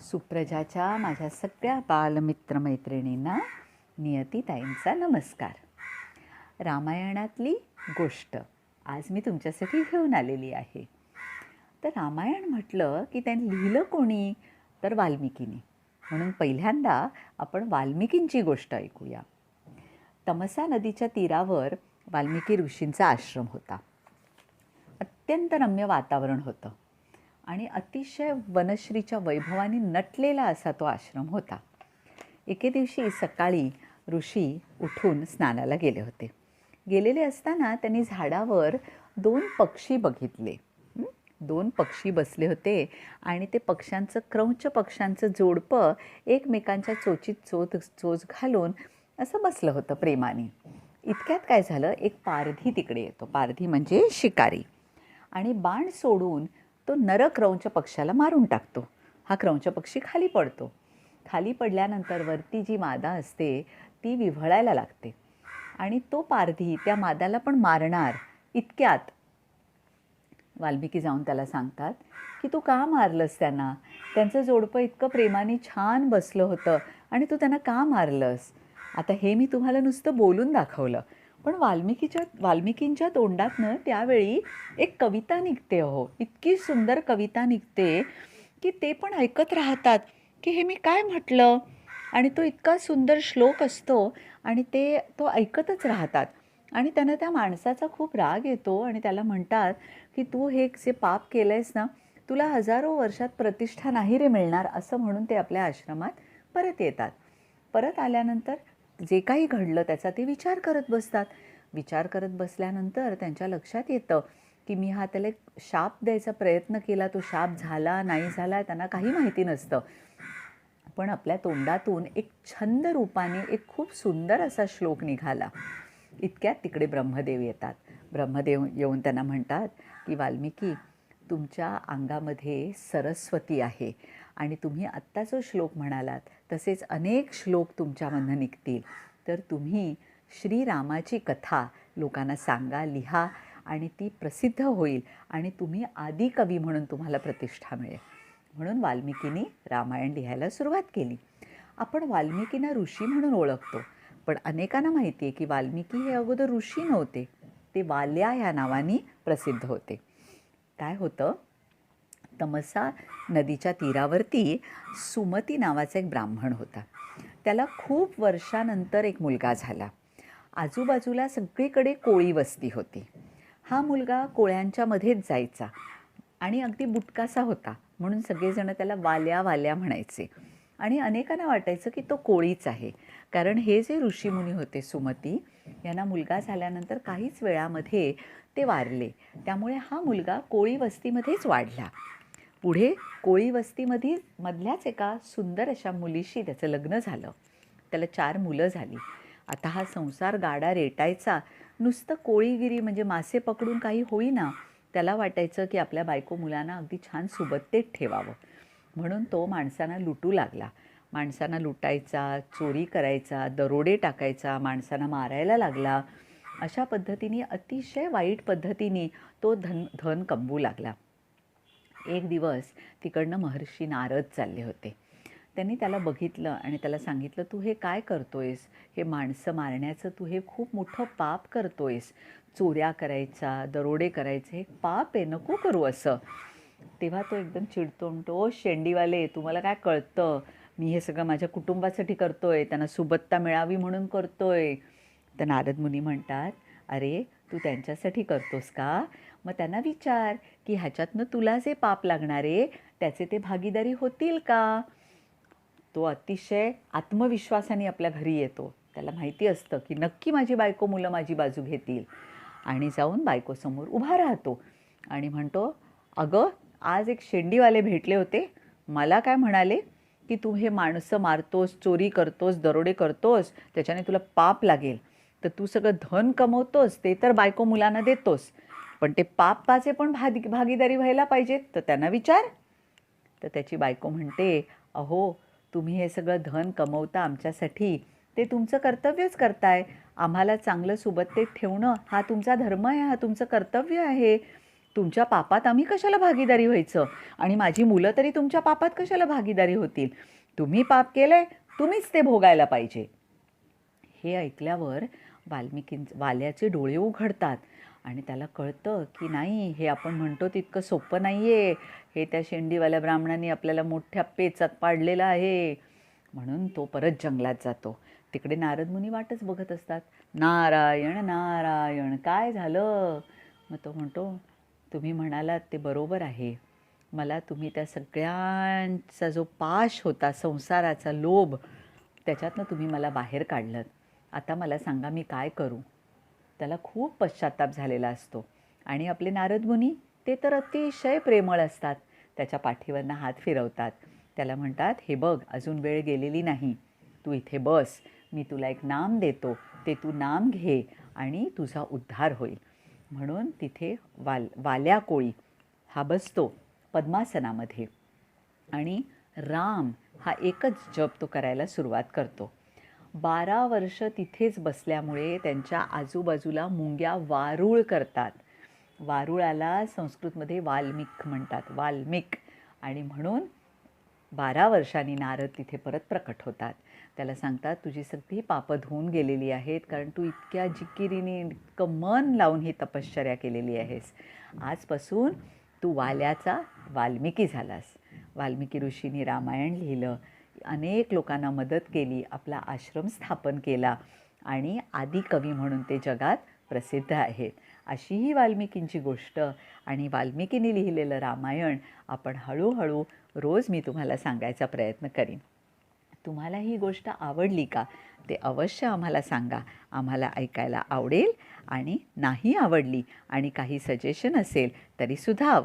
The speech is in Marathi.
सुप्रजाच्या माझ्या सगळ्या बालमित्रमैत्रिणींना नियतीताईंचा नमस्कार. रामायणातली गोष्ट आज मी तुमच्यासाठी घेऊन आलेली आहे. तर रामायण म्हटलं की त्यांनी लिहिलं कोणी? तर वाल्मिकीने. म्हणून पहिल्यांदा आपण वाल्मिकींची गोष्ट ऐकूया. तमसा नदीच्या तीरावर वाल्मिकी ऋषींचा आश्रम होता. अत्यंत रम्य वातावरण होतं. आणि अतिशय वनश्रीच्या वैभवाने नटलेला असा तो आश्रम होता. एके दिवशी सकाळी ऋषी उठून स्नानाला गेले होते. गेलेले असताना त्यांनी झाडावर दोन पक्षी बघितले. दोन पक्षी बसले होते आणि ते पक्ष्यांचं क्रौंच पक्ष्यांचं जोडपं एकमेकांच्या चोचीत चोच चोच घालून असं बसलं होतं प्रेमाने. इतक्यात काय झालं? एक पारधी तिकडे येतो. पारधी म्हणजे शिकारी. आणि बाण सोडून तो नर क्रौंच पक्षाला मारून टाकतो. हा क्रौंच पक्षी खाली पडतो. खाली पडल्यानंतर वरती जी मादा असते ती विव्हळायला लागते. आणि तो पारधी त्या मादाला पण मारणार इतक्यात. वाल्मिकी जाऊन त्याला सांगतात की तू का मारलंस त्यांना? त्यांचं जोडपं इतकं प्रेमाने छान बसलं होतं आणि तू त्यांना का मारलंस? आता हे मी तुम्हाला नुसतं बोलून दाखवलं. पण वाल्मिकीच्या वाल्मिकींच्या तोंडातनं त्यावेळी एक कविता निघते अहो. इतकी सुंदर कविता निघते की ते पण ऐकत राहतात की हे मी काय म्हटलं? आणि तो इतका सुंदर श्लोक असतो आणि ते तो ऐकतच राहतात. आणि त्यांना त्या माणसाचा खूप राग येतो आणि त्याला म्हणतात की तू हे जे पाप केलं आहेस ना तुला हजारो वर्षात प्रतिष्ठा नाही रे मिळणार असं म्हणून ते आपल्या आश्रमात परत येतात. परत आल्यानंतर जे काही घडलं त्याचा ते विचार करत बसतात. विचार करत बसल्यानंतर त्यांच्या लक्षात येतं की मी हा त्याला एक शाप द्यायचा प्रयत्न केला. तो शाप झाला नाही झाला त्यांना काही माहिती नसतं. पण आपल्या तोंडातून एक छंद रूपाने एक खूप सुंदर असा श्लोक निघाला. इतक्यात तिकडे ब्रह्मदेव येतात. ब्रह्मदेव येऊन त्यांना म्हणतात की वाल्मिकी तुमच्या अंगामध्ये सरस्वती आहे. आणि तुम्ही आत्ता जो श्लोक म्हणालात तसेच अनेक श्लोक तुमच्यामधनं निघतील. तर तुम्ही श्रीरामाची कथा लोकांना सांगा लिहा आणि ती प्रसिद्ध होईल आणि तुम्ही आदी कवी म्हणून तुम्हाला प्रतिष्ठा मिळेल. म्हणून वाल्मिकीनी रामायण लिहायला सुरुवात केली. आपण वाल्मिकींना ऋषी म्हणून ओळखतो पण अनेकांना माहिती आहे की वाल्मिकी हे अगोदर ऋषी नव्हते ते वाल्या ह्या नावाने प्रसिद्ध होते. काय होतं? तमसा नदीच्या तीरावरती सुमती नावाचा एक ब्राह्मण होता. त्याला खूप वर्षानंतर एक मुलगा झाला. आजूबाजूला सगळीकडे कोळी वस्ती होती. हा मुलगा कोळ्यांच्या मध्येच जायचा आणि अगदी बुटकासा होता. म्हणून सगळेजण त्याला वाल्या वाल्या म्हणायचे. आणि अनेकांना वाटायचं की तो कोळीच आहे. कारण हे जे ऋषीमुनी होते सुमती यांना मुलगा झाल्यानंतर काहीच वेळामध्ये ते वारले. त्यामुळे हा मुलगा कोळी वस्तीमध्येच वाढला. पुढे कोळी वस्तीमध्ये मधल्याच एका सुंदर अशा मुलीशी त्याचं लग्न झालं. त्याला चार मुलं झाली. आता हा संसार गाडा रेटायचा. नुसतं कोळीगिरी म्हणजे मासे पकडून काही होईना. त्याला वाटायचं की आपल्या बायको मुलांना अगदी छान सुबत्तेत ठेवावं. म्हणून तो माणसांना लुटू लागला. माणसांना लुटायचा चोरी करायचा दरोडे टाकायचा माणसांना मारायला लागला. अशा पद्धतीने अतिशय वाईट पद्धतीने तो धन धन कमवू लागला. एक दिवस तिकडनं महर्षी नारद चालले होते. त्यांनी त्याला बघितलं आणि त्याला सांगितलं तू हे काय करतोयस? हे माणसं मारण्याचं तू हे खूप मोठं पाप करतोयस. चोऱ्या करायचा दरोडे करायचे हे पाप आहे नको करू असं. तेव्हा तो एकदम चिडतो म्हणतो ओ शेंडीवाले तुम्हाला काय कळतं? मी हे सगळं माझ्या कुटुंबासाठी करतोय त्यांना सुबत्ता मिळावी म्हणून करतोय. तर नारद मुनी म्हणतात अरे तू त्यांच्यासाठी करतोस का? मग त्यांना विचार की ह्याच्यातनं तुला जे पाप लागणारे त्याचे ते भागीदारी होतील का? तो अतिशय आत्मविश्वासाने आपल्या घरी येतो. त्याला माहिती असतं की नक्की माझी बायको मुलं माझी बाजू घेतील. आणि जाऊन बायकोसमोर उभा राहतो. आणि म्हणतो अगं आज एक शेंडीवाले भेटले होते. मला काय म्हणाले की तू हे माणसं मारतोस चोरी करतोस दरोडे करतोस त्याच्याने तुला पाप लागेल. तर तू सगळं धन कमवतोस ते तर बायको मुलांना देतोस. पण ते पापाचे पण भागी भागीदारी व्हायला पाहिजेत तर त्यांना विचार. तर त्याची बायको म्हणते अहो तुम्ही हे सगळं धन कमवता आमच्यासाठी ते तुमचं कर्तव्यच करताय. आम्हाला चांगलं सुबत्तेत ठेवणं हा तुमचा धर्म आहे हा तुमचं कर्तव्य आहे. तुमच्या पापात आम्ही कशाला भागीदारी व्हायचं? आणि माझी मुलं तरी तुमच्या पापात कशाला भागीदारी होतील? तुम्ही पाप केलंय तुम्हीच ते भोगायला पाहिजे. हे ऐकल्यावर वाल्मिकींच वाल्याचे डोळे उघडतात. आणि त्याला कळतं की नाही हे आपण म्हणतो तितकं सोपं नाही आहे हे त्या शेंडीवाल्या ब्राह्मणांनी आपल्याला मोठ्या पेचात पाडलेलं आहे. म्हणून तो परत जंगलात जातो. तिकडे नारद मुनी वाटच बघत असतात. नारायण नारायण काय झालं? मग तो म्हणतो तुम्ही म्हणालात ते बरोबर आहे. मला तुम्ही त्या सगळ्यांचा जो पाश होता संसाराचा लोभ त्याच्यातनं तुम्ही मला बाहेर काढलं आता मला सांगा मी काय करू? त्याला खूप पश्चाताप झालेला असतो. आणि आपले नारदमुनी ते तर अतिशय प्रेमळ असतात. त्याच्या पाठीवरनं हात फिरवतात. त्याला म्हणतात हे बघ अजून वेळ गेलेली नाही. तू इथे बस. मी तुला एक नाम देतो. ते तू नाम घे आणि तुझा उद्धार होईल. म्हणून तिथे वाल वाल्या कोळी हा बसतो पद्मासनामध्ये. आणि राम हा एकच जप तो करायला सुरुवात करतो. बारा वर्ष तिथेच बसल्यामुळे त्यांच्या आजूबाजूला मुंग्या वारूळ करतात. वारुळाला संस्कृतमध्ये वाल्मिक म्हणतात. वाल्मिक. आणि म्हणून बारा वर्षांनी नारद तिथे परत प्रकट होतात. त्याला सांगतात तुझी सगळी पापं धुवून गेलेली आहेत कारण तू इतक्या जिकिरीने इतकं मन लावून ही तपश्चर्या केलेली आहेस. आजपासून तू वाल्याचा वाल्मिकी झालास. वाल्मिकी ऋषीने रामायण लिहिलं. अनेक लोकांना मदत केली आपला आश्रम स्थापन केला आणि आदिकवी म्हणून ते जगात प्रसिद्ध आहेत. अशी ही वाल्मिकींची गोष्ट आणि वाल्मिकीने लिहिलेलं रामायण आपण हळूहळू रोज मी तुम्हाला सांगायचा प्रयत्न करीन. तुम्हाला ही गोष्ट आवडली का? ते अवश्य आम्हाला सांगा. आम्हाला ऐकायला आवडेल आणि नाही आवडली आणि काही सजेशन असेल तरीसुद्धा आवड